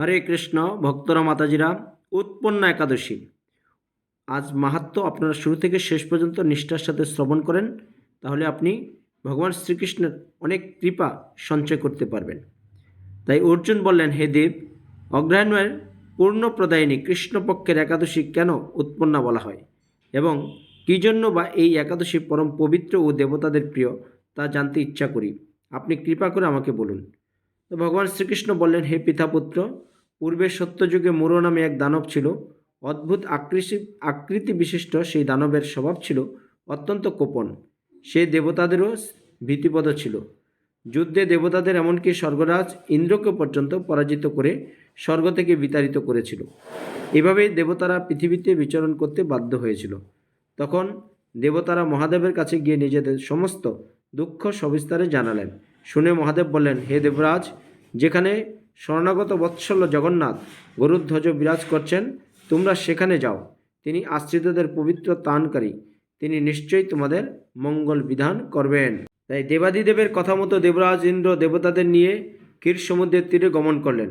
হরে কৃষ্ণ, ভক্তরা মাতাজিরা, উৎপন্ন একাদশী। আজ মাহাত্ম আপনারা শুরু থেকে শেষ পর্যন্ত নিষ্ঠার সাথে শ্রবণ করেন, তাহলে আপনি ভগবান শ্রীকৃষ্ণের অনেক কৃপা সঞ্চয় করতে পারবেন। তাই অর্জুন বললেন, হে দেব অগ্রহায়ণের পূর্ণ প্রদায়িনী কৃষ্ণপক্ষের একাদশী কেন উৎপন্না বলা হয়? এবং কী জন্য বা এই একাদশী পরম পবিত্র ও দেবতাদের প্রিয় তা জানতে ইচ্ছা করি। আপনি কৃপা করে আমাকে বলুন। তো ভগবান শ্রীকৃষ্ণ বললেন, হে পিতাপুত্র পূর্বে সত্যযুগে মুরো নামে এক দানব ছিল। অদ্ভুত আকৃতি আকৃতি বিশিষ্ট সেই দানবের স্বভাব ছিল অত্যন্ত কোপন। সে দেবতাদেরও ভীতিপদ ছিল। যুদ্ধে দেবতাদের এমনকি স্বর্গরাজ ইন্দ্রকে পর্যন্ত পরাজিত করে স্বর্গ থেকে বিতাড়িত করেছিল। এভাবেই দেবতারা পৃথিবীতে বিচরণ করতে বাধ্য হয়েছিল। তখন দেবতারা মহাদেবের কাছে গিয়ে নিজেদের সমস্ত দুঃখ সবিস্তারে জানালেন। শুনে মহাদেব বললেন, হে দেবরাজ, যেখানে শরণাগত বৎসল্য জগন্নাথ গরুধ্বজ বিরাজ করছেন, তোমরা সেখানে যাও। তিনি আশ্রিতদের পবিত্র তানকারী। তিনি নিশ্চয়ই তোমাদের মঙ্গল বিধান করবেন। তাই দেবাদিদেবের কথা মতো দেবরাজ ইন্দ্র দেবতাদের নিয়ে ক্ষীর সমুদ্রের তীরে গমন করলেন।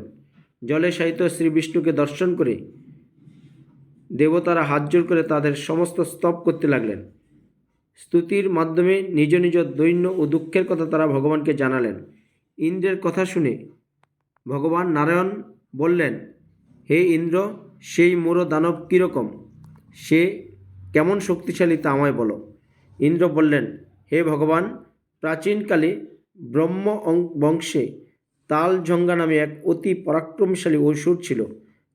জলে সাহিত্য শ্রী বিষ্ণুকে দর্শন করে দেবতারা হাতজোর করে তাদের সমস্ত স্তব করতে লাগলেন। স্তুতির মাধ্যমে নিজ নিজ দৈন্য ও দুঃখের কথা তারা ভগবানকে জানালেন। ইন্দ্রের কথা শুনে ভগবান নারায়ণ বললেন, হে ইন্দ্র, সেই মোর দানব কীরকম? সে কেমন শক্তিশালী তা আমায় বলো। ইন্দ্র বললেন, হে ভগবান, প্রাচীনকালে ব্রহ্ম বংশে তালজঙ্গা নামে এক অতি পরাক্রমশালী অসুর ছিল।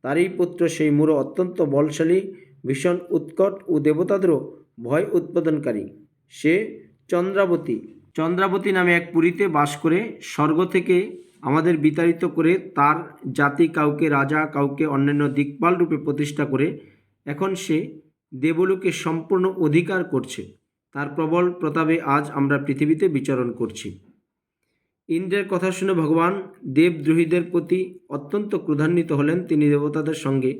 তারই পুত্র সেই মুরো অত্যন্ত বলশালী, ভীষণ উৎকট ও দেবতাদেরও ভয় উৎপাদনকারী। সে চন্দ্রাবতী। চন্দ্রাবতী নামে এক পুরীতে বাস করে স্বর্গ থেকে আমাদের বিতাড়িত করে তার জাতি কাউকে, রাজা কাউকে, অন্যান্য দিকপাল রূপে প্রতিষ্ঠা করে এখন সে দেবলোকে সম্পূর্ণ অধিকার করছে। তার প্রবল প্রতাপে আজ আমরা পৃথিবীতে বিচরণ করছি। ইন্দ্রের কথা শুনে ভগবান দেবদ্রোহীদের প্রতি অত্যন্ত ক্রোধান্বিত হলেন। তিনি দেবতাদের সঙ্গে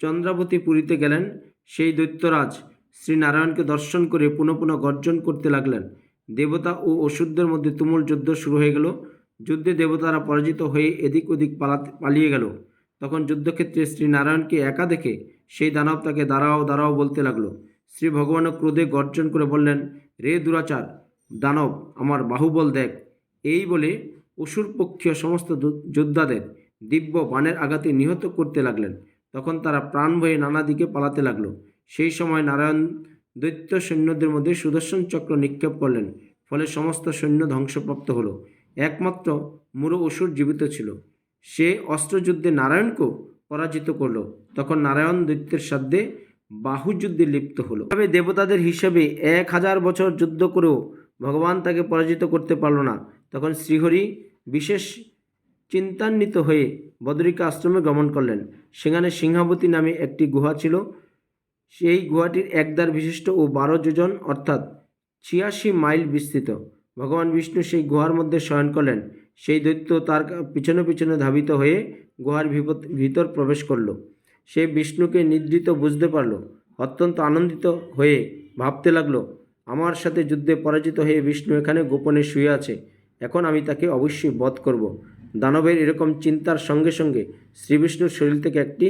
চন্দ্রাবতী পুরীতে গেলেন। সেই দৈত্যরাজ শ্রীনারায়ণকে দর্শন করে পুনঃ পুনঃ গর্জন করতে লাগলেন। দেবতা ও অসুরদের মধ্যে তুমুল যুদ্ধ শুরু হয়ে গেল। যুদ্ধে দেবতারা পরাজিত হয়ে এদিক ওদিক পালাতে, পালিয়ে গেল। তখন যুদ্ধক্ষেত্রে শ্রী নারায়ণকে একা দেখে সেই দানব তাকে দাঁড়াও দাঁড়াও বলতে লাগল। শ্রী ভগবানও ক্রোধে গর্জন করে বললেন, রে দুরাচার, দানব, আমার বাহুবল দেখ। এই বলে অসুর পক্ষীয় সমস্ত যোদ্ধাদের দিব্য বাণের আঘাতে নিহত করতে লাগলেন। তখন তারা প্রাণ ভয়ে নানা দিকে পালাতে লাগল। সেই সময় নারায়ণ দৈত্য সৈন্যদের মধ্যে সুদর্শন চক্র নিক্ষেপ করলেন। ফলে সমস্ত সৈন্য ধ্বংসপ্রাপ্ত হলো। একমাত্র মুরু অসুর জীবিত ছিল। সে অস্ত্রযুদ্ধে নারায়ণকেও পরাজিত করল। তখন নারায়ণ দৈত্যের সাধ্যে বাহুযুদ্ধে লিপ্ত হলো। তবে দেবতাদের হিসেবে এক হাজার বছর যুদ্ধ করেও ভগবান তাকে পরাজিত করতে পারল না। তখন শ্রীহরি বিশেষ চিন্তান্বিত হয়ে বদরিকা আশ্রমে গমন করলেন। সেখানে সিংহাবতী নামে একটি গুহা ছিল। সেই গুহাটির একদার বিশিষ্ট ও বারো যোজন, অর্থাৎ ছিয়াশি মাইল বিস্তৃত। ভগবান বিষ্ণু সেই গুহার মধ্যে শয়ন করলেন। সেই দৈত্য তার পিছনে পিছনে ধাবিত হয়ে গুহার ভিতর প্রবেশ করল। সে বিষ্ণুকে নিদ্রিত বুঝতে পারল, অত্যন্ত আনন্দিত হয়ে ভাবতে লাগল, আমার সাথে যুদ্ধে পরাজিত হয়ে বিষ্ণু এখানে গোপনে শুয়ে আছে, এখন আমি তাকে অবশ্যই বধ করব। দানবের এরকম চিন্তার সঙ্গে সঙ্গে শ্রীবিষ্ণুর শরীর থেকে একটি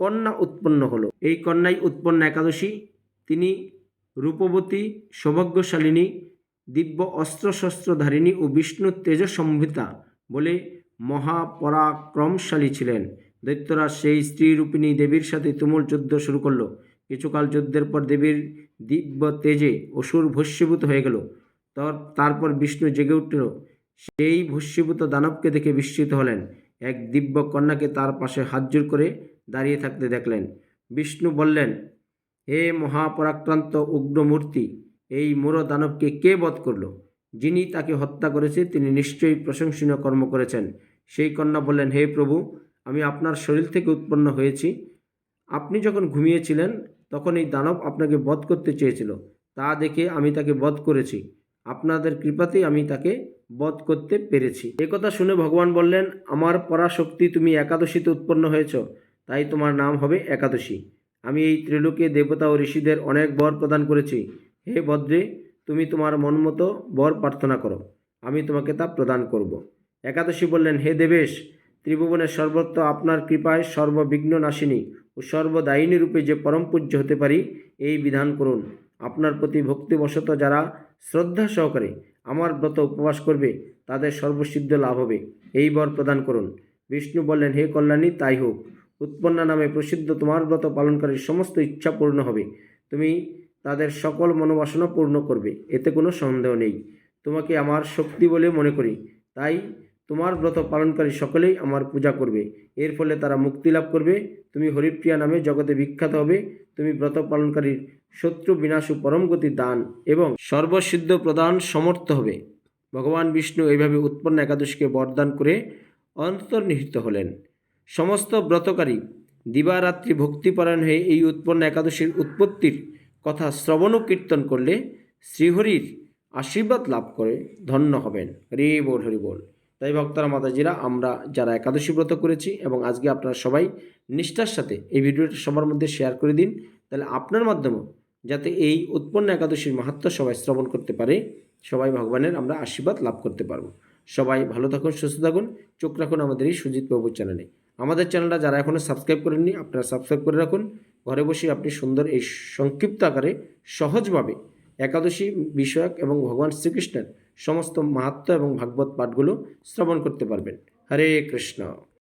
কন্যা উৎপন্ন হলো। এই কন্যাই উৎপন্ন একাদশী। তিনি রূপবতী, সৌভাগ্যশালিনী দিব্য অস্ত্রশস্ত্রধারিণী ও বিষ্ণু তেজসম্ভিতা বলে মহাপরাক্রমশালী ছিলেন। দৈত্যরাজ সেই স্ত্রী রূপিণী দেবীর সাথে তুমুল যুদ্ধ শুরু করল। কিছুকাল যুদ্ধের পর দেবীর দিব্য তেজে অসুর ভস্মীভূত হয়ে গেল। তার- তারপর বিষ্ণু জেগে উঠল। সেই ভস্মীভূত দানবকে দেখে বিস্মিত হলেন। এক দিব্য কন্যাকে তার পাশে হাতজোর করে দাঁড়িয়ে থাকতে দেখলেন। বিষ্ণু বললেন, হে মহাপরাক্রান্ত উগ্রমূর্তি এই মোর দানবকে কে বধ করল? যিনি তাকে হত্যা করেছে, তিনি নিশ্চয়ই প্রশংসনীয় কর্ম করেছেন। সেই কন্যা বললেন, হে প্রভু, আমি আপনার শরীর থেকে উৎপন্ন হয়েছি। আপনি যখন ঘুমিয়েছিলেন, তখন এই দানব আপনাকে বধ করতে চেয়েছিল। তা দেখে আমি তাকে বধ করেছি। আপনাদের কৃপাতেই আমি তাকে বধ করতে পেরেছি। একথা শুনে ভগবান বললেন, আমার পরাশক্তি, তুমি একাদশীতে উৎপন্ন হয়েছ। তাই তোমার নাম হবে একাদশী। আমি এই ত্রিলোকে দেবতা ও ঋষিদের অনেক বর প্রদান করেছি। হে ভদ্রে, তুমি তোমার মন মতো বর প্রার্থনা করো, আমি তোমাকে তা প্রদান করব। একাদশী বললেন, হে দেবেশ, ত্রিভুবনের সর্বত্র আপনার কৃপায় সর্ববিঘ্ন নাশিনী ও সর্বদায়িনী রূপে যে পরম পূজ্য হতে পারি, এই বিধান করুন। আপনার প্রতি ভক্তিবশত যারা শ্রদ্ধা সহকারে আমার ব্রত উপবাস করবে, তাদের সর্বসিদ্ধ লাভ হবে। এই বর প্রদান করুন। বিষ্ণু বললেন, হে কল্যাণী, তাই হোক। উৎপন্না নামে প্রসিদ্ধ তোমার ব্রত পালনকারীর সমস্ত ইচ্ছা পূর্ণ হবে। তুমি তাদের সকল মনোবাসনা পূর্ণ করবে, এতে কোনো সন্দেহ নেই। তোমাকে আমার শক্তি বলে মনে করি। তাই তোমার ব্রত পালনকারী সকলেই আমার পূজা করবে। এর ফলে তারা মুক্তি লাভ করবে। তুমি হরিপ্রিয়া নামে জগতে বিখ্যাত হবে। তুমি ব্রত পালনকারীর শত্রু বিনাশ ও পরম গতি দান এবং সর্বসিদ্ধ প্রদান সমর্থ হবে। ভগবান বিষ্ণু এইভাবে উৎপন্ন একাদশীকে বরদান করে অন্তর্নিহিত হলেন। সমস্ত ব্রতকারী দিবারাত্রি ভক্তিপরায়ণ হয়ে এই উৎপন্ন একাদশীর উৎপত্তির কথা শ্রবণ ও কীর্তন করলে শ্রীহরির আশীর্বাদ লাভ করে, ধন্য হবেন। হরি বল হরি বল। তাই ভক্তরা, মাতাজিরা, আমরা যারা একাদশী ব্রত করেছি এবং আজকে আপনারা সবাই নিষ্ঠার সাথে এই ভিডিওটা সবার মধ্যে শেয়ার করে দিন, তাহলে আপনার মাধ্যমে যাতে এই উৎপন্ন একাদশীর মাহাত্ম সবাই শ্রবণ করতে পারে, সবাই ভগবানের আমরা আশীর্বাদ লাভ করতে পারব। সবাই ভালো থাকুন, সুস্থ থাকুন, চোখ রাখুন আমাদের এই সুজিত বাবুর চ্যানেলে আমাদের চ্যানেলটা যারা এখনও সাবস্ক্রাইব করেননি, আপনারা সাবস্ক্রাইব করে রাখুন ঘরে বসে আপনি সুন্দর এই সংক্ষিপ্ত আকারে সহজভাবে একাদশী বিষয়ক এবং ভগবান শ্রীকৃষ্ণের সমস্ত মাহাত্ম এবং ভাগবত পাঠগুলো শ্রবণ করতে পারবেন। হরে কৃষ্ণ।